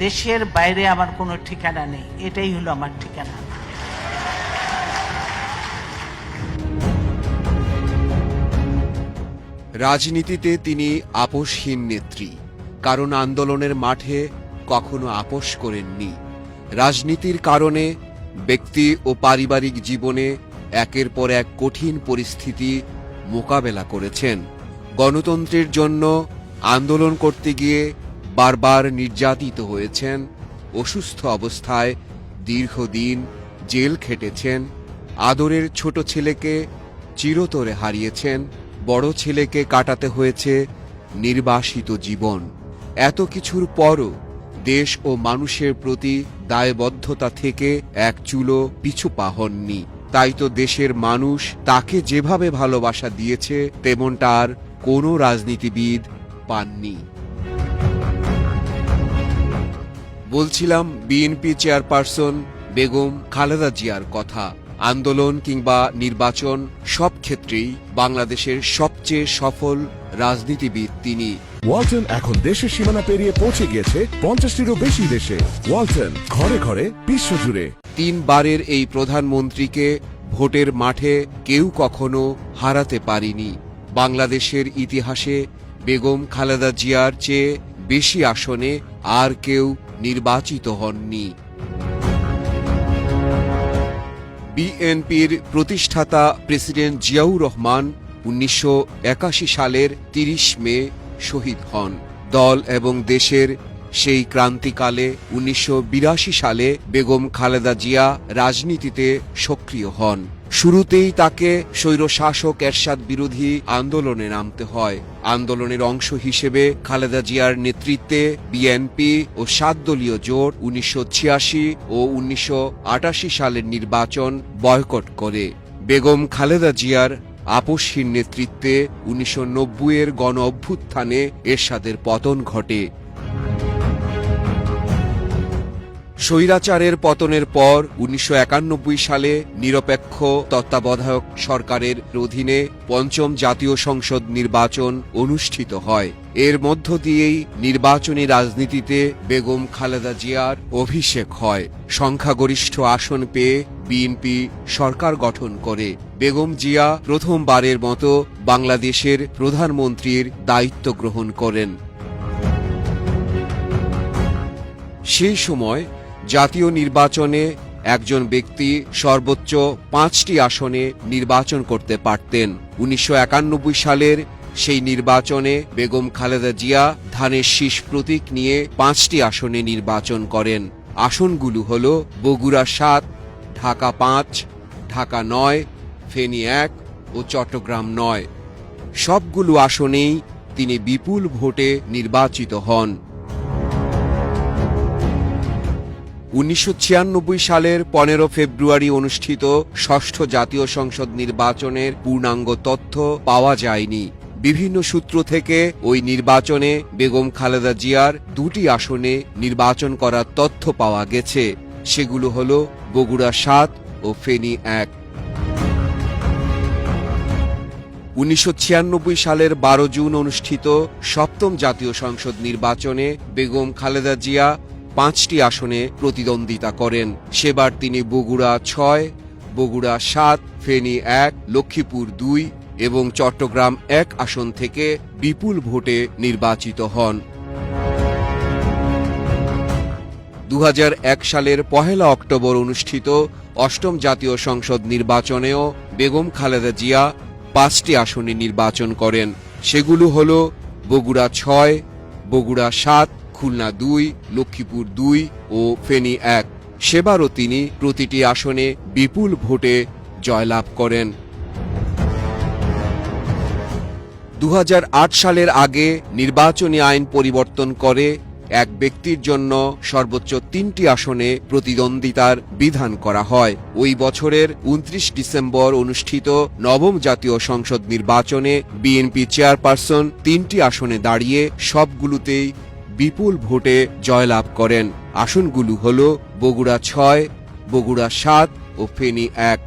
দেশের বাইরে আমার কোনো ঠিকানা নেই। এটাই হলো আমার ঠিকানা। রাজনীতিতে তিনি আপোষহীন নেত্রী। কারণ আন্দোলনের মাঠে কখনো আপোষ করেননি। রাজনীতির কারণে ব্যক্তি ও পারিবারিক জীবনে একের পর এক কঠিন পরিস্থিতি মোকাবেলা করেছেন। গণতন্ত্রের জন্য আন্দোলন করতে গিয়ে বারবার নির্যাতিত হয়েছেন, অসুস্থ অবস্থায় দীর্ঘদিন জেল খেটেছেন, আদরের ছোট ছেলেকে চিরতরে হারিয়েছেন, বড় ছেলেকে কাটাতে হয়েছে নির্বাসিত জীবন। এত কিছুর পরও দেশ ও মানুষের প্রতি দায়বদ্ধতা থেকে এক চুলো পিছু পা হননি। তাই তো দেশের মানুষ তাকে যেভাবে ভালোবাসা দিয়েছে, তেমনটা আর কোনো রাজনীতিবিদ পাননি। বলছিলাম বিএনপি চেয়ারপারসন বেগম খালেদা জিয়ার কথা। আন্দোলন কিংবা নির্বাচন সব ক্ষেত্রেই বাংলাদেশের সবচেয়ে সফল রাজনীতিবিদ তিনি। ওয়ালটন এখন দেশের সীমানা পেরিয়ে পৌঁছে গিয়েছে পঞ্চাশটিরও বেশি দেশে। ওয়ালটন ঘরে ঘরে বিশ্বজুড়ে। তিনবারের এই প্রধানমন্ত্রীকে ভোটের মাঠে কেউ কখনো হারাতে পারেনি। বাংলাদেশের ইতিহাসে বেগম খালেদা জিয়ার চেয়ে বেশি আসনে আর কেউ নির্বাচিত হননি। বিএনপির প্রতিষ্ঠাতা প্রেসিডেন্ট জিয়াউর রহমান উনিশশো একাশি সালের ৩০ মে শহীদ হন। দল এবং দেশের সেই ক্রান্তিকালে উনিশশো বিরাশি সালে বেগম খালেদা জিয়া রাজনীতিতে সক্রিয় হন। শুরুতেই তাকে স্বৈরশাসক এরশাদ বিরোধী আন্দোলনে নামতে হয়। আন্দোলনের অংশ হিসেবে খালেদা জিয়ার নেতৃত্বে বিএনপি ও সাত দলীয় জোট উনিশশো ছিয়াশি ও উনিশশো আটাশি সালের নির্বাচন বয়কট করে। বেগম খালেদা জিয়ার আপসহীন নেতৃত্বে উনিশশো এর গণ অভ্যুত্থানে এরশাদের পতন ঘটে। স্বৈরাচারের পতনের পর উনিশশো একানব্বই সালে নিরপেক্ষ তত্ত্বাবধায়ক সরকারের অধীনে পঞ্চম জাতীয় সংসদ নির্বাচন অনুষ্ঠিত হয়। এর মধ্য দিয়েই নির্বাচনী রাজনীতিতে বেগম খালেদা জিয়ার অভিষেক হয়। সংখ্যাগরিষ্ঠ আসন পেয়ে বিএনপি সরকার গঠন করে। বেগম জিয়া প্রথমবারের মতো বাংলাদেশের প্রধানমন্ত্রীর দায়িত্ব গ্রহণ করেন। সেই সময় জাতীয় নির্বাচনে একজন ব্যক্তি সর্বোচ্চ পাঁচটি আসনে নির্বাচন করতে পারতেন। উনিশশো একানব্বই সালের সেই নির্বাচনে বেগম খালেদা জিয়া ধানের শীষ প্রতীক নিয়ে পাঁচটি আসনে নির্বাচন করেন। আসনগুলো হল বগুড়া সাত, ঢাকা পাঁচ, ঢাকা নয়, ফেনী এক ও চট্টগ্রাম নয়। সবগুলো আসনেই তিনি বিপুল ভোটে নির্বাচিত হন। উনিশশো ছিয়ানব্বই সালের পনেরো ফেব্রুয়ারি অনুষ্ঠিত ষষ্ঠ জাতীয় সংসদ নির্বাচনের পূর্ণাঙ্গ তথ্য পাওয়া যায়নি। বিভিন্ন সূত্র থেকে ওই নির্বাচনে বেগম খালেদা জিয়ার দুটি আসনে নির্বাচন করার তথ্য পাওয়া গেছে। সেগুলো হল বগুড়া সাত ও ফেনী এক। উনিশশো সালের বারো জুন অনুষ্ঠিত সপ্তম জাতীয় সংসদ নির্বাচনে বেগম খালেদা জিয়া পাঁচটি আসনে প্রতিদ্বন্দ্বিতা করেন। সেবার তিনি বগুড়া ছয়, বগুড়া সাত, ফেনী এক, লক্ষ্মীপুর দুই এবং চট্টগ্রাম এক আসন থেকে বিপুল ভোটে নির্বাচিত হন। দু হাজার এক সালের পহেলা অক্টোবর অনুষ্ঠিত অষ্টম জাতীয় সংসদ নির্বাচনেও বেগম খালেদা জিয়া পাঁচটি আসনে নির্বাচন করেন। সেগুলো হল বগুড়া ছয়, বগুড়া সাত খুলনা দুই, লক্ষ্মীপুর দুই ও ফেনী এক। সেবারও তিনি প্রতিটি আসনে বিপুল ভোটে জয়লাভ করেন। দু হাজার আট সালের আগে নির্বাচনী আইন পরিবর্তন করে এক ব্যক্তির জন্য সর্বোচ্চ তিনটি আসনে প্রতিদ্বন্দ্বিতার বিধান করা হয়। ওই বছরের উনত্রিশ ডিসেম্বর অনুষ্ঠিত নবম জাতীয় সংসদ নির্বাচনে বিএনপি চেয়ারপারসন তিনটি আসনে দাঁড়িয়ে সবগুলোতেই বিপুল ভোটে জয়লাভ করেন। আসনগুলো হল বগুড়া ছয়, বগুড়া সাত ও ফেনী এক।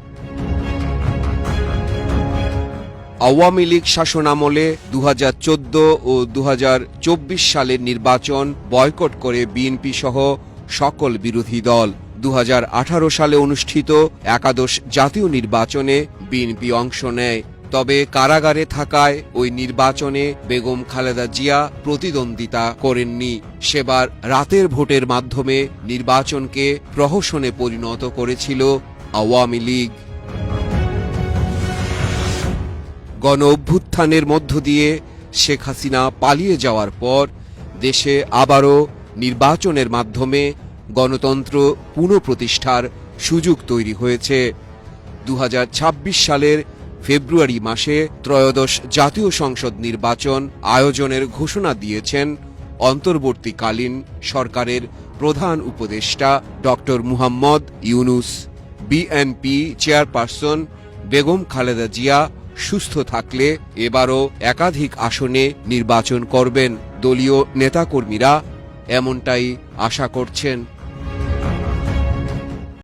আওয়ামী লীগ শাসনামলে দু হাজার চোদ্দ ও দু হাজার চব্বিশ সালের নির্বাচন বয়কট করে বিএনপি সহ সকল বিরোধী দল। দু হাজার আঠারো সালে অনুষ্ঠিত একাদশ জাতীয় নির্বাচনে বিএনপি অংশ নেয়। তবে কারাগারে থাকায় ওই নির্বাচনে বেগম খালেদা জিয়া প্রতিদ্বন্দ্বিতা করেননি। সেবার রাতের ভোটের মাধ্যমে নির্বাচনকে প্রহসনে পরিণত করেছিল আওয়ামী লীগ। গণ অভ্যুত্থানের মধ্য দিয়ে শেখ হাসিনা পালিয়ে যাওয়ার পর দেশে আবারও নির্বাচনের মাধ্যমে গণতন্ত্র পুনঃপ্রতিষ্ঠার সুযোগ তৈরি হয়েছে। দু হাজার ছাব্বিশ সালের ফেব্রুয়ারি মাসে ত্রয়োদশ জাতীয় সংসদ নির্বাচন আয়োজনের ঘোষণা দিয়েছেন অন্তর্বর্তীকালীন সরকারের প্রধান উপদেষ্টা doctor Muhammad Yunus. BNP chairperson Begum Khaleda Zia সুস্থ থাকলে এবারও একাধিক আসনে নির্বাচন করবেন দলীয় নেতাকর্মীরা, এমনটাই আশা করছেন।